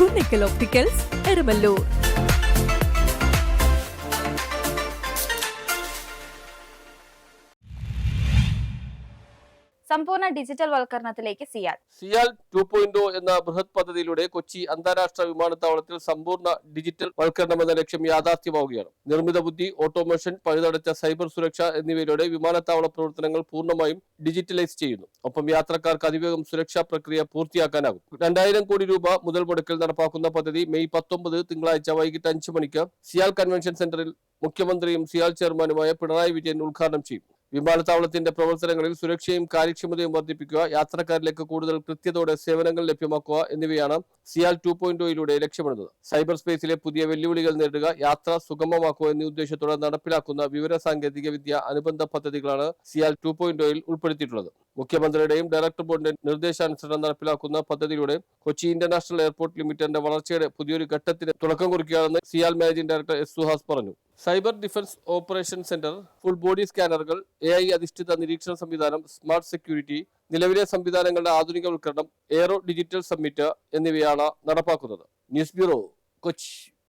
Kunnickal opticals Eramalloor സമ്പൂർണ digital വൽക്കരണത്തിലേക്ക് CIAL. CIAL two point എന്ന ബൃഹത് പദ്ധതിയിലൂടെ കൊച്ചി അന്താരാഷ്ട്ര വിമാനത്താവളത്തിൽ സമ്പൂർണ ഡിജിറ്റൽ വൽക്കരണം എന്ന ലക്ഷ്യം യാഥാർത്ഥ്യമാവുകയാണ് നിർമ്മിത ബുദ്ധി ഓട്ടോമേഷൻ പഴുതടച്ച സൈബർ സുരക്ഷ എന്നിവയിലൂടെ വിമാനത്താവള പ്രവർത്തനങ്ങൾ പൂർണമായും ഡിജിറ്റലൈസ് ചെയ്യുന്നു. ഒപ്പം യാത്രക്കാർക്ക് അതിവേഗം സുരക്ഷാ പ്രക്രിയ പൂർത്തിയാക്കാനാകും. രണ്ടായിരം കോടി രൂപ മുതൽ മുടക്കിൽ നടപ്പാക്കുന്ന പദ്ധതി മെയ് പത്തൊമ്പത് തിങ്കളാഴ്ച വൈകിട്ട് അഞ്ച് മണിക്ക് സിയാൽ കൺവെൻഷൻ സെന്ററിൽ മുഖ്യമന്ത്രിയും സിയാൽ ചെയർമാനുമായ പിണറായി വിജയൻ ഉദ്ഘാടനം ചെയ്യും. വിമാനത്താവളത്തിന്റെ പ്രവർത്തനങ്ങളിൽ സുരക്ഷയും കാര്യക്ഷമതയും വർദ്ധിപ്പിക്കുക യാത്രക്കാരിലേക്ക് കൂടുതൽ കൃത്യതയോടെ സേവനങ്ങൾ ലഭ്യമാക്കുക എന്നിവയാണ് സിയാൽ ടു പോയിന്റ് ഒയിലൂടെ ലക്ഷ്യമിടുന്നത്. സൈബർ സ്പേസിലെ പുതിയ വെല്ലുവിളികൾ നേരിടുക യാത്ര സുഗമമാക്കുക എന്നീ ഉദ്ദേശത്തോടെ നടപ്പിലാക്കുന്ന വിവര സാങ്കേതിക വിദ്യ അനുബന്ധ പദ്ധതികളാണ് സിയാൽ ടു പോയിന്റ് ഒയിൽ ഉൾപ്പെടുത്തിയിട്ടുള്ളത്. മുഖ്യമന്ത്രിയുടെയും ഡയറക്ടർ ബോർഡിന്റെ നിർദ്ദേശാനുസരണം നടപ്പിലാക്കുന്ന പദ്ധതിയിലൂടെ കൊച്ചി ഇന്റർനാഷണൽ എയർപോർട്ട് ലിമിറ്റഡിന്റെ വളർച്ചയുടെ പുതിയൊരു ഘട്ടത്തിന് തുടക്കം കുറിക്കുകയാണെന്ന് CIAL managing director S Suhas പറഞ്ഞു. Cyber defence operation centre full body സ്കാനറുകൾ A I അധിഷ്ഠിത നിരീക്ഷണ സംവിധാനം സ്മാർട്ട് സെക്യൂരിറ്റി നിലവിലെ സംവിധാനങ്ങളുടെ ആധുനികവൽക്കരണം എയറോ ഡിജിറ്റൽ സബ്മിറ്റ് എന്നിവയാണ് നടപ്പാക്കുന്നത്. News bureau Kochi.